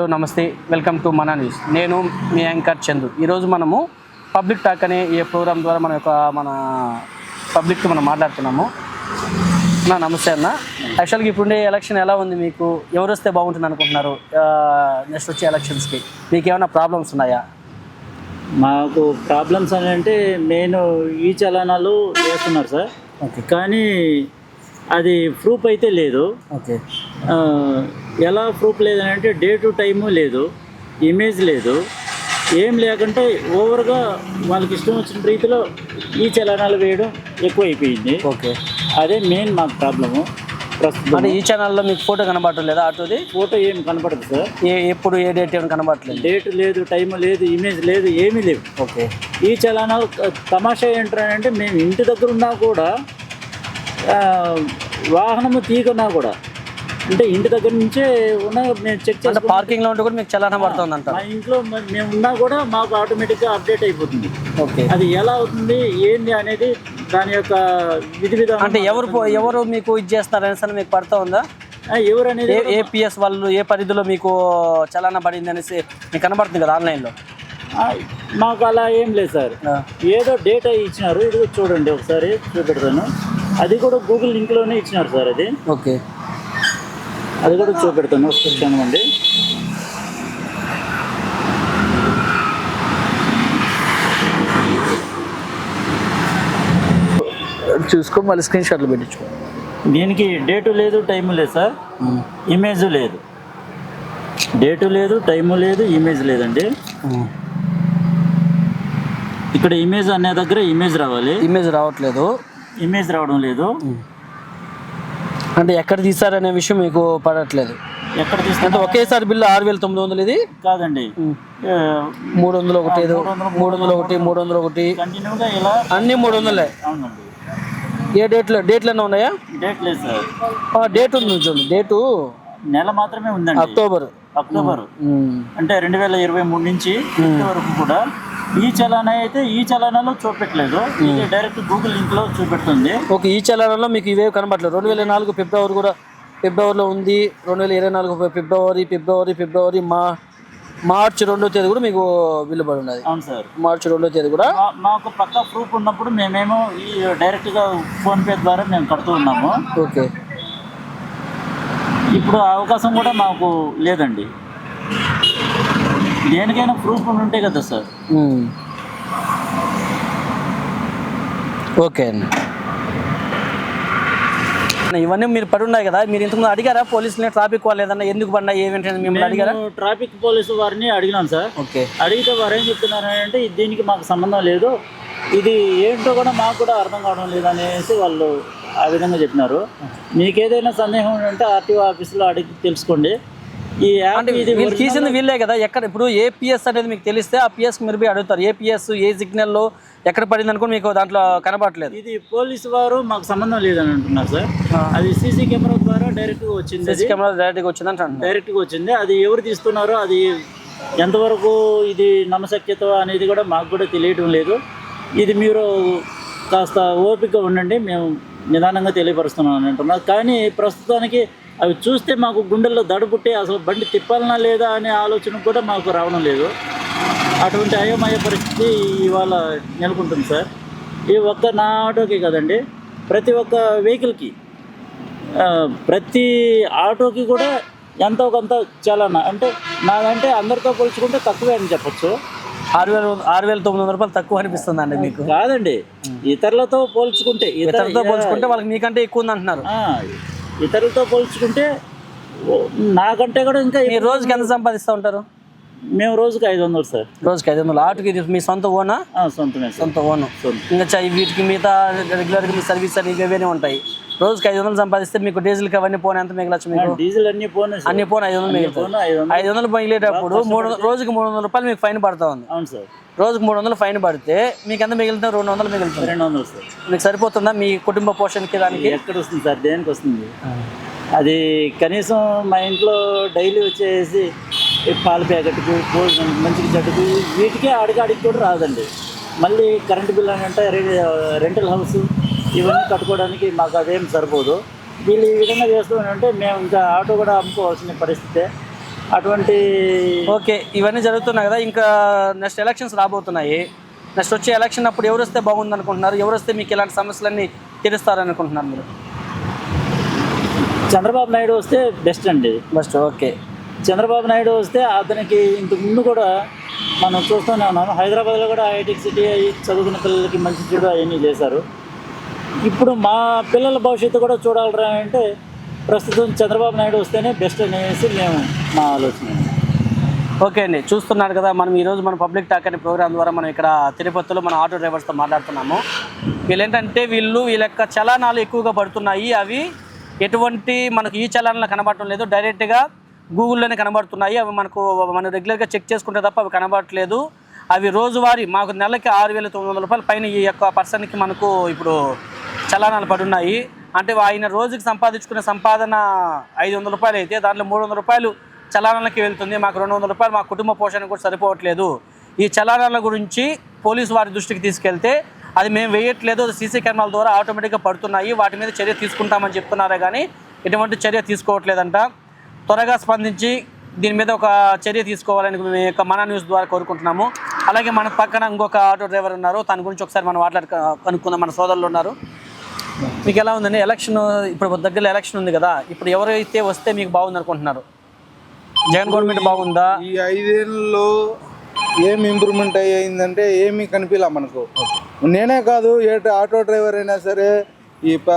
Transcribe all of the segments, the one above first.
Hello నమస్తే. Welcome to మన news నేను మీ యాంకర్ చందు. ఈరోజు మనము పబ్లిక్ టాక్ అనే ఈ ప్రోగ్రామ్ ద్వారా మన యొక్క మన పబ్లిక్తో మనం మాట్లాడుతున్నాము. నా నమస్తే అన్న. యాక్చువల్గా ఇప్పుడుండే ఎలక్షన్ ఎలా ఉంది మీకు? ఎవరు వస్తే బాగుంటుంది అనుకుంటున్నారు? నెక్స్ట్ వచ్చే ఎలక్షన్స్కి మీకు ఏమైనా ప్రాబ్లమ్స్ ఉన్నాయా? మాకు ప్రాబ్లమ్స్ అని అంటే మెయిన్ ఈ చలనాలు చేస్తున్నారు సార్. ఓకే కానీ అది ప్రూఫ్ అయితే లేదు. ఓకే. ఎలా ప్రూఫ్ లేదని అంటే డే టు టైము లేదు. ఇమేజ్ లేదు. ఏం లేకుంటే ఓవర్గా వాళ్ళకి ఇష్టం వచ్చిన రీతిలో ఈ చలనాలు వేయడం ఎక్కువైపోయింది. ఓకే. అదే మెయిన్ మాకు ప్రాబ్లము. ప్రస్తుతం ఈ ఛానల్లో మీకు ఫోటో కనబడట్లేదా ఆటోది ఫోటో ఏం కనపడదు సార్. ఏ ఎప్పుడు ఏ డేట్ ఏమైనా కనబడట్లేదు. డేట్ లేదు టైం లేదు ఇమేజ్ లేదు ఏమీ లేవు. ఓకే. ఈ చలానాలు తమాషా ఏంటంటే మేము ఇంటి దగ్గర ఉన్నా కూడా వాహనము తీయకున్నా కూడా. అంటే ఇంటి దగ్గర నుంచే ఉన్న మేము చెక్ అంటే చేసుకుంటాం పార్కింగ్లో ఉంటే కూడా మీకు చలానా పడుతుంది అంటారు. మా ఇంట్లో మేము ఉన్నా కూడా మాకు ఆటోమేటిక్గా అప్డేట్ అయిపోతుంది. ఓకే. అది ఎలా అవుతుంది ఏంది అనేది దాని యొక్క విధి విధానం అంటే ఎవరు ఎవరు మీకు ఇది చేస్తారు అనేసి మీకు పడుతూ ఉందా? ఎవరు అనేది ఏ ఏపీఎస్ వాళ్ళు ఏ పరిధిలో మీకు చలానా పడింది అనేసి మీకు కనబడుతుంది కదా ఆన్లైన్లో? మాకు అలా ఏం లేదు సార్. ఏదో డేటా ఇచ్చినారు. ఇది చూడండి ఒకసారి చూపెడతాను. అది కూడా గూగుల్ లింక్లోనే ఇచ్చినారు సార్ అది. ఓకే. అది కూడా చూపెడతాను వస్తాను అండి చూసుకో మళ్ళీ స్క్రీన్ షాట్లు పెట్టించుకో దీనికి డేటు లేదు టైము లేదు సార్. ఇమేజ్ లేదు. డేటు లేదు టైము లేదు ఇమేజ్ లేదండి. ఇక్కడ ఇమేజ్ అనే దగ్గర ఇమేజ్ రావాలి. ఇమేజ్ రావట్లేదు. ఇమేజ్ రావడం లేదు. అంటే ఎక్కడ తీసారనే విషయం మీకు పడట్లేదు. ఎక్కడ తీసుకుంటే ఒకేసారి బిల్లు ఆరు వేల తొమ్మిది వందలు ఇది? కాదండి. మూడు వందలు ఒకటి ఏదో మూడు వందలు ఒకటి మూడు వందలు ఒకటి. కంటిన్యూగా ఇలా అన్ని మూడు వందలే. అవునండి. ఏ డేట్లో డేట్లనే ఉన్నాయా? డేట్ లేదు సార్. డేట్ ఉంది చూడండి డేటు నెల మాత్రమే ఉందండి. అక్టోబర్. అక్టోబర్. అంటే రెండు వేల ఇరవై మూడు నుంచి ఇంతవరకు కూడా ఈ చలానా అయితే ఈ చలానాలో చూపెట్టలేదు. ఇది డైరెక్ట్ గూగుల్ లింక్లో చూపెడుతుంది. ఓకే ఈ చలానంలో మీకు ఇవే కనబడలేదు. రెండు వేల నాలుగు ఫిబ్రవరి కూడా ఫిబ్రవరిలో ఉంది. రెండు వేల ఇరవై నాలుగు ఫిబ్రవరి ఫిబ్రవరి ఫిబ్రవరి మా మార్చి రెండో తేదీ కూడా మీకు పడి ఉన్నది. అవును సార్. మార్చి రెండో తేదీ కూడా? మాకు పక్కా ప్రూఫ్ ఉన్నప్పుడు మేమేమో ఈ డైరెక్ట్గా ఫోన్ పే ద్వారా మేము కడుతూ ఉన్నాము. ఓకే. ఇప్పుడు అవకాశం కూడా మాకు లేదండి. దేనికైనా ప్రూఫ్ ఉంటే కదా సార్. ఓకే అండి ఇవన్నీ మీరు పడి ఉన్నాయి కదా మీరు ఇంతకుముందు అడిగారా? పోలీసులని ట్రాఫిక్ వాళ్ళు ఏదన్నా ఎందుకు పడినా ఏమిటి మిమ్మల్ని అడిగారా? ట్రాఫిక్ పోలీసు వారిని అడిగినాం సార్. ఓకే. అడిగితే వారు ఏం చెప్తున్నారు అంటే "ఇది దీనికి మాకు సంబంధం లేదు ఇది ఏంటో కూడా మాకు కూడా అర్థం కావడం లేదు అనేసి వాళ్ళు ఆ విధంగా చెప్పినారు. మీకు ఏదైనా సందేహం ఉంటే ఆర్టీఓ ఆఫీస్లో అడిగి తెలుసుకోండి. ఈ వీళ్ళు తీసింది వీళ్ళే కదా? ఎక్కడ? ఇప్పుడు ఏపీఎస్ అనేది మీకు తెలిస్తే ఆ పిఎస్ మీరు పోయి అడుగుతారు. ఏపీఎస్ ఏ సిగ్నల్లో ఎక్కడ పడింది అనుకో మీకు దాంట్లో కనబడట్లేదు. ఇది పోలీసు వారు మాకు సంబంధం లేదని అంటున్నారు సార్. అది సీసీ కెమెరా ద్వారా డైరెక్ట్గా వచ్చింది సీసీ కెమెరా డైరెక్ట్గా వచ్చింది అంటున్నారు. డైరెక్ట్గా వచ్చింది. అది ఎవరు తీస్తున్నారో అది ఎంతవరకు ఇది నమ్మశక్యత అనేది కూడా మాకు కూడా తెలియటం లేదు. ఇది మీరు కాస్త ఓపికగా ఉండండి. మేము నిదానంగా తెలియపరుస్తున్నాం అని అంటున్నారు. కానీ ప్రస్తుతానికి అవి చూస్తే మాకు గుండెల్లో దడబుట్టి అసలు బండి తిప్పాలనా లేదా అనే ఆలోచన కూడా మాకు రావడం లేదు. అటువంటి అయోమయ పరిస్థితి ఇవాళ నెలకొంటుంది సార్. ఈ ఒక్క నా ఆటోకి కదండి ప్రతి ఒక్క వెహికల్కి ప్రతి ఆటోకి కూడా ఎంతో కొంత చలన. అంటే నాదంటే అందరితో పోల్చుకుంటే తక్కువే అని చెప్పొచ్చు. ఆరు వేల ఆరు వేల తొమ్మిది వందల రూపాయలు తక్కువ అనిపిస్తుంది అండి మీకు. కాదండి ఇతరులతో పోల్చుకుంటే ఇతర ఇతరులతో పోల్చుకుంటే వాళ్ళకి మీకంటే ఎక్కువ ఉంది అంటున్నారు ఇతరులతో పోల్చుకుంటే నాకంటే కూడా ఇంకా మీరు రోజుకి ఎంత సంపాదిస్తూ ఉంటారు? మేము రోజుకి ఐదు వందలు సార్. రోజుకి ఐదు వందలు. ఆటోకి మీ సొంత ఓనా? సొంతమే సొంత ఓను. సొంత. ఇంకా వీటికి మిగతా రెగ్యులర్గా మీ సర్వీస్ అని ఇవన్నీ ఉంటాయి? రోజుకి ఐదు వందలు సంపాదిస్తే మీకు డీజిల్కి అవన్నీ పోనీ ఎంత మిగలచ్చు మీకు? డీజిల్ అన్ని పోను. అన్ని పోనీ ఐదు వందలు పోను ఐదు వందలు. మిగిలేటప్పుడు మూడు వందలు- రోజుకి మూడు వందల రూపాయలు మీకు ఫైన్ పడుతూ ఉంది. అవును సార్. రోజుకి మూడు వందలు ఫైన్ పడితే మీకు ఎంత మిగులుతుంది రెండు వందలు మిగులుతుంది. రెండు వందలు సార్. మీకు సరిపోతుందా మీ కుటుంబ పోషణకి దానికి? ఎక్కడ వస్తుంది సార్? దేనికి వస్తుంది? అది కనీసం మా ఇంట్లో డైలీ వచ్చేసి పాల ప్యాకెట్కు భోజనం మంచికి చెట్టుకు వీటికే అడిగాడికి కూడా రాదండి. మళ్ళీ కరెంటు బిల్ అని అంటే రెంటల్ హౌస్. ఇవన్నీ కట్టుకోవడానికి మాకు అదేం సరిపోదు. వీళ్ళు ఈ విధంగా చేస్తామంటే మేము ఇంకా ఆటో కూడా అమ్ముకోవాల్సిన పరిస్థితే అటువంటి ఓకే ఇవన్నీ జరుగుతున్నాయి కదా ఇంకా నెక్స్ట్ ఎలక్షన్స్ రాబోతున్నాయి. నెక్స్ట్ వచ్చే ఎలక్షన్ అప్పుడు ఎవరు వస్తే బాగుంది అనుకుంటున్నారు ఎవరు వస్తే మీకు ఇలాంటి సమస్యలన్నీ తీరుస్తారు అనుకుంటున్నారు మీరు? చంద్రబాబు నాయుడు వస్తే బెస్ట్ అండి. Best okay. చంద్రబాబు నాయుడు వస్తే అతనికి ఇంతకు ముందు కూడా మనం చూస్తూనే ఉన్నాము. హైదరాబాద్లో కూడా ఐటీ సిటీ చదువుకున్న పిల్లలకి మంచి చెడు అవన్నీ చేశారు. ఇప్పుడు మా పిల్లల భవిష్యత్తు కూడా చూడాలరా అంటే ప్రస్తుతం చంద్రబాబు నాయుడు వస్తేనే బెస్ట్ అనేసి మేము మా ఆలోచన. ఓకే అండి చూస్తున్నారు కదా మనం ఈరోజు మన పబ్లిక్ టాక్ అనే ప్రోగ్రామ్ ద్వారా మనం ఇక్కడ తిరుపతిలో మన ఆటో డ్రైవర్స్తో మాట్లాడుతున్నాము. వీళ్ళు ఏంటంటే వీళ్ళు వీళ్ళ యొక్క చలానాలు ఎక్కువగా పడుతున్నాయి. అవి ఎటువంటి మనకు ఈ చలనాలు కనబడటం లేదు. డైరెక్ట్గా గూగుల్లోనే కనబడుతున్నాయి. అవి మనకు మనం రెగ్యులర్గా చెక్ చేసుకుంటే తప్ప అవి కనబడట్లేదు. అవి రోజువారీ మాకు నెలకి ఆరు వేల తొమ్మిది వందల రూపాయల పైన ఈ యొక్క పర్సన్కి మనకు ఇప్పుడు చలానాలు పడున్నాయి. అంటే ఆయన రోజుకి సంపాదించుకునే సంపాదన ఐదు వందల రూపాయలు అయితే దాంట్లో మూడు వందల రూపాయలు చలానాలకి వెళ్తుంది. మాకు రెండు వందల రూపాయలు మా కుటుంబ పోషణ కూడా సరిపోవట్లేదు. ఈ చలానాల గురించి పోలీసు వారి దృష్టికి తీసుకెళ్తే అది మేము వేయట్లేదు. సీసీ కెమెరాల ద్వారా ఆటోమేటిక్గా పడుతున్నాయి. వాటి మీద చర్య తీసుకుంటామని చెప్తున్నారే కానీ ఎటువంటి చర్య తీసుకోవట్లేదంట. త్వరగా స్పందించి దీని మీద ఒక చర్య తీసుకోవాలని మీ యొక్క మన న్యూస్ ద్వారా కోరుకుంటున్నాము. అలాగే మన పక్కన ఇంకొక ఆటో డ్రైవర్ ఉన్నారు. తన గురించి ఒకసారి మనం మాట్లాడు కనుక్కుందాం. మన సోదరులు ఉన్నారు. మీకు ఎలా ఉందండి? ఎలక్షన్ ఇప్పుడు దగ్గర ఎలక్షన్ ఉంది కదా ఇప్పుడు ఎవరైతే వస్తే మీకు బాగుంది అనుకుంటున్నారు? జగన్ గవర్నమెంట్ బాగుందా? ఈ ఐదేళ్ళలో ఏం ఇంప్రూవ్మెంట్ అయ్యిందంటే ఏమీ కనిపించలే మనకు. నేనే కాదు ఏ ఆటో డ్రైవర్ అయినా సరే ఈ ప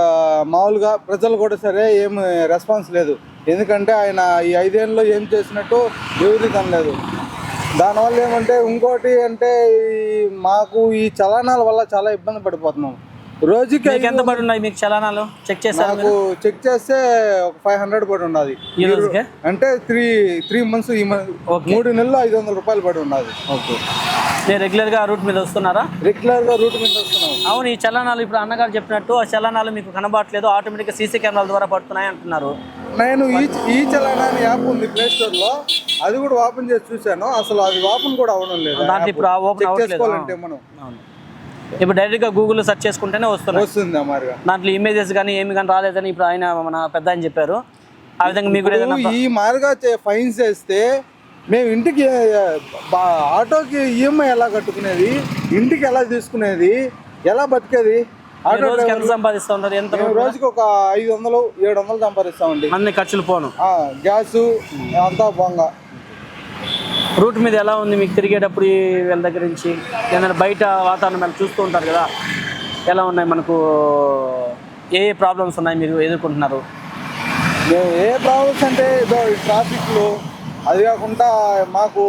మామూలుగా ప్రజలు కూడా సరే ఏమి రెస్పాన్స్ లేదు. ఎందుకంటే ఆయన ఈ ఐదేళ్ళలో ఏం చేసినట్టు ఎవరికి కనలేదు దానివల్ల ఏమంటే ఇంకోటి అంటే మాకు ఈ చలనాల వల్ల చాలా ఇబ్బంది పడిపోతున్నాం. రోజుకి మీకు ఎంత పడి ఉన్నాయి మీకు చలానాలు? చెక్ చేశారు నాకు చెక్ చేస్తే ఒక ఫైవ్ హండ్రెడ్ పడి ఉన్నది. ఈ రోజుకే? అంటే త్రీ త్రీ మంత్స్ ఈ. మూడు నెలలు ఐదు వందల రూపాయలు పడి ఉన్నది. ఓకే. మీరు రెగ్యులర్గా రూట్ మీద వస్తున్నారా? రెగ్యులర్గా రూట్ మీద వస్తున్నాం అవును ఈ చలనాలు ఇప్పుడు అన్నగారు చెప్పినట్టు ఆ చలనాలు మీకు కనబడట్లేదు ఆటోమేటిక్గా సీసీ కెమెరాల ద్వారా పడుతున్నాయి అంటున్నారు. నేను ఈ ఈ చలానా అని యాప్ ఉంది ప్లే స్టోర్లో అది కూడా ఓపెన్ చేసి చూశాను. అసలు అది ఓపెన్ కూడా అవ్వడం లేదు ఆ దాంట్లో. ఇప్పుడు ఓపెన్ చెక్ అవ్వట్లేదు చేసుకోవాలంటే మనం అవును. ఇప్పుడు డైరెక్ట్గా గూగుల్లో సెర్చ్ చేసుకుంటేనే వస్తున్నాయి. వస్తుంది దాంట్లో ఇమేజెస్ కానీ ఏమి కానీ రాలేదని ఇప్పుడు ఆయన మన పెద్ద ఆయన చెప్పారు. ఆ విధంగా మీకు ఈ మారుగా ఫైన్స్ వేస్తే మేము ఇంటికి ఆటోకి ఈఎంఐ ఎలా కట్టుకునేది? ఇంటికి ఎలా తీసుకునేది? ఎలా బతికేది? ఆటో ఎంత సంపాదిస్తూ ఉంటారు? ఎంత మేము రోజుకి ఒక ఐదు వందలు ఏడు వందలు సంపాదిస్తామండి అన్ని ఖర్చులు పోను. ఆ, గ్యాసు అంతా బొంగ. రూట్ మీద ఎలా ఉంది మీకు తిరిగేటప్పుడు వీళ్ళ దగ్గర నుంచి? ఏదైనా బయట వాతావరణం మీరు చూస్తూ ఉంటారు కదా? ఎలా ఉన్నాయి మనకు? ఏ ఏ ప్రాబ్లమ్స్ ఉన్నాయి మీరు ఎదుర్కొంటున్నారు? ఏ ప్రాబ్లమ్స్ అంటే ఏదో ఈ ట్రాఫిక్లో అది కాకుండా మాకు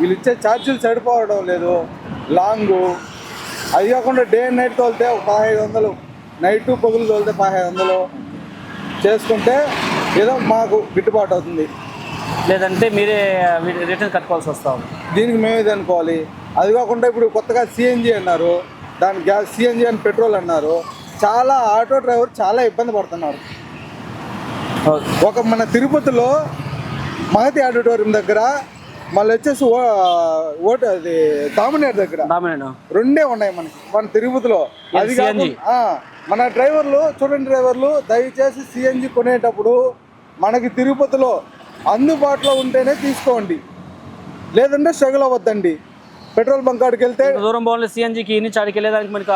వీళ్ళు ఇచ్చే ఛార్జీలు సరిపోవడం లేదు. లాంగు అది కాకుండా డే అండ్ నైట్ తోలితే ఒక పదహైదు వందలు నైట్ పొగులు తోలితే పదహైదు వందలు. చేసుకుంటే ఏదో మాకు గిట్టుబాటు అవుతుంది. లేదంటే మీరే రిటర్న్ కట్టుకోవాల్సి వస్తా ఉంది. దీనికి మేమే ఇది అనుకోవాలి అది కాకుండా ఇప్పుడు కొత్తగా సిఎన్జి అన్నారు దాని గ్యాస్ సిఎన్జి అని పెట్రోల్ అన్నారు. చాలా ఆటో డ్రైవర్ చాలా ఇబ్బంది పడుతున్నారు. ఒక మన తిరుపతిలో మహతి ఆడిటోరియం దగ్గర మళ్ళీ వచ్చేసి ఓ- ఓటు అది తామనేరు దగ్గర. డామినేట్ రెండే ఉన్నాయి మనకి మన తిరుపతిలో. అది మన డ్రైవర్లు చూడండి డ్రైవర్లు దయచేసి సిఎన్జి కొనేటప్పుడు మనకి తిరుపతిలో అందుబాటులో ఉంటేనే తీసుకోండి. లేదంటే స్ట్రగుల్ అవ్వద్దండి. పెట్రోల్ బంక్ కాడికి వెళ్తే దూరం పోవాలి సిఎన్జికి ఇన్ని చాడికి వెళ్ళేదానికి మనకి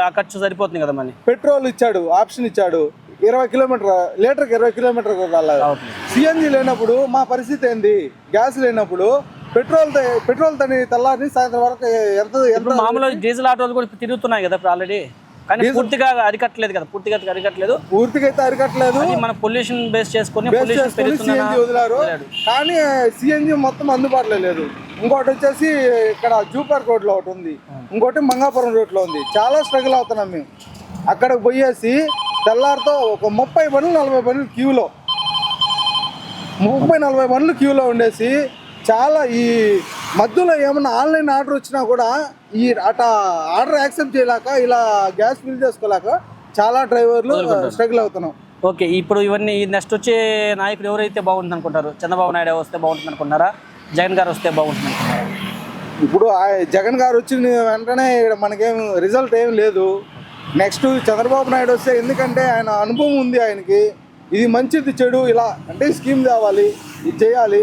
ఆ ఖర్చు సరిపోతుంది కదా మళ్ళీ పెట్రోల్ ఇచ్చాడు ఆప్షన్ ఇచ్చాడు. ఇరవై కిలోమీటర్ లీటర్కి ఇరవై కిలోమీటర్ సిఎన్జి లేనప్పుడు మా పరిస్థితి ఏంది? గ్యాస్ లేనప్పుడు పెట్రోల్ పెట్రోల్ తని తెల్లారి సాయంత్రం వరకు ఎంత మామూలుగా డీజిల్ ఆటోలు కూడా తిరుగుతున్నాయి కదా ఇప్పుడు ఆల్రెడీ కానీ పూర్తిగా అరికట్టలేదు కదా పూర్తిగా అరికట్టలేదు. పూర్తిగా అయితే అరగట్లేదు అది మన పొల్యూషన్ బేస్ చేసుకొని సిఎన్జి వదిలారు. కానీ సిఎన్జి మొత్తం అందుబాటులో లేదు. ఇంకోటి వచ్చేసి ఇక్కడ జూపార్ రోడ్లో ఒకటి ఉంది. ఇంకోటి మంగాపురం రోడ్లో ఉంది. చాలా స్ట్రగుల్ అవుతున్నాం మేము. అక్కడికి పోయేసి తెల్లారితో ఒక ముప్పై బండ్లు నలభై బండ్లు క్యూలో. ముప్పై నలభై బండ్లు క్యూలో ఉండేసి చాలా ఈ మధ్యలో ఏమన్నా ఆన్లైన్ ఆర్డర్ వచ్చినా కూడా ఈ అట ఆర్డర్ యాక్సెప్ట్ చేయలేక ఇలా గ్యాస్ ఫిల్ చేసుకోలేక చాలా డ్రైవర్లు స్ట్రగుల్ అవుతున్నాం. ఓకే ఇప్పుడు ఇవన్నీ నెక్స్ట్ వచ్చే నాయకుడు ఎవరైతే బాగుంటుంది అనుకుంటారు చంద్రబాబు నాయుడు వస్తే బాగుంటుంది అనుకుంటారా జగన్ గారు వస్తే బాగుంటుంది అనుకుంటారా ఇప్పుడు జగన్ గారు వచ్చిన వెంటనే మనకేం రిజల్ట్ ఏం లేదు. నెక్స్ట్ చంద్రబాబు నాయుడు వస్తే ఎందుకంటే ఆయన అనుభవం ఉంది ఆయనకి. ఇది మంచిది చెడు ఇలా అంటే స్కీమ్ తేవాలి ఇది చేయాలి.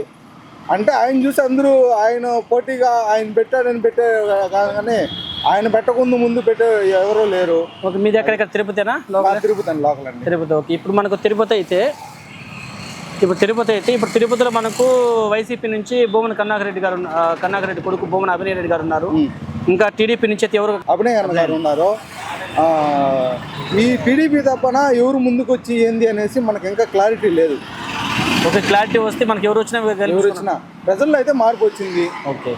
అంటే ఆయన చూసి అందరూ ఆయన పోటీగా ఆయన పెట్టాడని పెట్టే కానీ ఆయన పెట్టకుండా ముందు పెట్టే ఎవరూ లేరు. ఓకే మీది ఎక్కడెక్కడ తిరుపతినా? మా తిరుగుతాను లోకల్ అండి తిరుపతి ఓకే. ఇప్పుడు మనకు తిరుపతి అయితే ఇప్పుడు తిరుపతి అయితే ఇప్పుడు తిరుపతిలో మనకు వైసీపీ నుంచి భూమన కన్నాకర్ రెడ్డి గారు ఉన్న- ఆ, కన్నాకర్ రెడ్డి కొడుకు భూమన అభినయ్ రెడ్డి గారు ఉన్నారు. ఇంకా టీడీపీ నుంచి అయితే ఎవరు? అభినయ్ గారు ఉన్నారు. ఈ టీడీపీ తప్పన ఎవరు ముందుకు వచ్చి ఏంది అనేసి మనకి ఇంకా క్లారిటీ లేదు. ఒక క్లారిటీ వస్తే మనకి ఎవరు వచ్చినా ఎవరు వచ్చినా. ప్రజల్లో అయితే మార్పు వచ్చింది. ఓకే.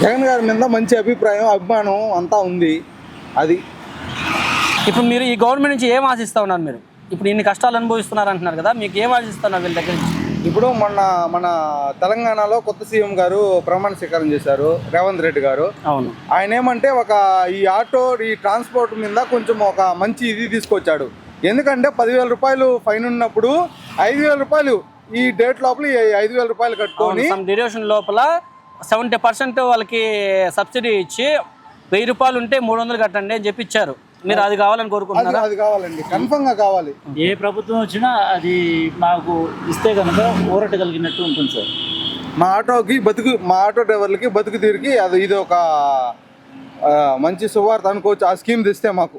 జగన్ గారి మీద మంచి అభిప్రాయం అభిమానం అంతా ఉంది. అది. ఇప్పుడు మీరు ఈ గవర్నమెంట్ నుంచి ఏం ఆశిస్తా ఉన్నారు మీరు? ఇప్పుడు ఇన్ని కష్టాలు అనుభవిస్తున్నారు అంటున్నారు కదా మీకు ఏం ఆశిస్తున్నారు వీళ్ళ దగ్గర నుంచి? ఇప్పుడు మొన్న మన తెలంగాణలో కొత్త సీఎం గారు ప్రమాణ స్వీకారం చేశారు రేవంత్ రెడ్డి గారు. అవును. ఆయన ఏమంటే ఒక ఈ ఆటో ఈ ట్రాన్స్పోర్ట్ మీద కొంచెం ఒక మంచి ఇది తీసుకొచ్చాడు. ఎందుకంటే పదివేల రూపాయలు ఫైన్ ఉన్నప్పుడు ఐదు వేల రూపాయలు ఈ డేట్ లోపల ఈ ఐదు వేల రూపాయలు కట్టుకొని డ్యూరేషన్ లోపల సెవెంటీ పర్సెంట్ వాళ్ళకి సబ్సిడీ ఇచ్చి వెయ్యి రూపాయలు ఉంటే మూడు వందలు కట్టండి అని చెప్పి ఇచ్చారు మీరు అది కావాలని కోరుకుంటున్నారా? అది కావాలండి. కన్ఫర్మ్గా కావాలి. ఏ ప్రభుత్వం వచ్చినా అది మాకు ఇస్తే కనుక ఊరట కలిగినట్టు ఉంటుంది సార్. మా ఆటోకి బతుకు మా ఆటో డ్రైవర్లకి బతుకు తీరికి అది ఇది ఒక మంచి సువార్త అనుకోవచ్చు. ఆ స్కీమ్ తెస్తే మాకు.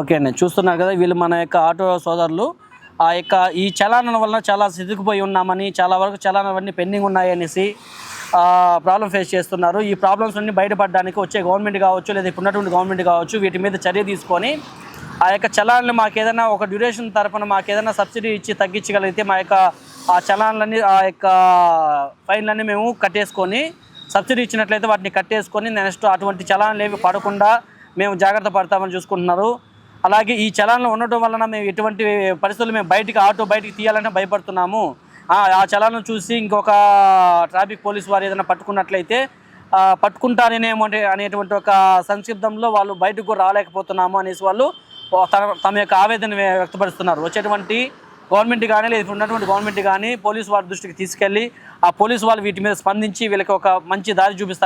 ఓకే అండి. చూస్తున్నారు కదా వీళ్ళు మన యొక్క ఆటో సోదరులు. ఆ యొక్క ఈ చలానం వలన చాలా సిదుకుపోయి ఉన్నామని చాలా వరకు చలానాలన్నీ పెండింగ్ ఉన్నాయనేసి ప్రాబ్లం ఫేస్ చేస్తున్నారు. ఈ ప్రాబ్లమ్స్ అన్ని బయటపడడానికి వచ్చే గవర్నమెంట్ కావచ్చు లేదా ఇప్పుడు ఉన్నటువంటి గవర్నమెంట్ కావచ్చు వీటి మీద చర్య తీసుకొని ఆ యొక్క చలాన్ని మాకు ఏదైనా ఒక డ్యూరేషన్ తరపున మాకు ఏదైనా సబ్సిడీ ఇచ్చి తగ్గించగలిగితే మా యొక్క ఆ చలాన్లన్నీ ఆ యొక్క ఫైన్లన్నీ మేము కట్టేసుకొని సబ్సిడీ ఇచ్చినట్లయితే వాటిని కట్టేసుకొని నెక్స్ట్ అటువంటి చలాన్లు ఏవి పడకుండా మేము జాగ్రత్త పడతామని చూసుకుంటున్నారు. అలాగే ఈ చలాన్లు ఉండటం వలన మేము ఎటువంటి పరిస్థితులు మేము బయటికి ఆటో బయటికి తీయాలంటే భయపడుతున్నాము. ఆ ఆ చలాన్ను చూసి ఇంకొక ట్రాఫిక్ పోలీస్ వారు ఏదైనా పట్టుకున్నట్లయితే పట్టుకుంటారనేమో అనేటువంటి ఒక సంక్షిప్తంలో వాళ్ళు బయటకు రాలేకపోతున్నాము అనేసి వాళ్ళు తన తమ యొక్క ఆవేదన వ్యక్తపరుస్తున్నారు. వచ్చేటువంటి గవర్నమెంట్ కానీ లేదా ఉన్నటువంటి గవర్నమెంట్ కానీ పోలీసు వారి దృష్టికి తీసుకెళ్ళి ఆ పోలీసు వాళ్ళు వీటి మీద స్పందించి వీళ్ళకి ఒక మంచి దారి చూపిస్తారు.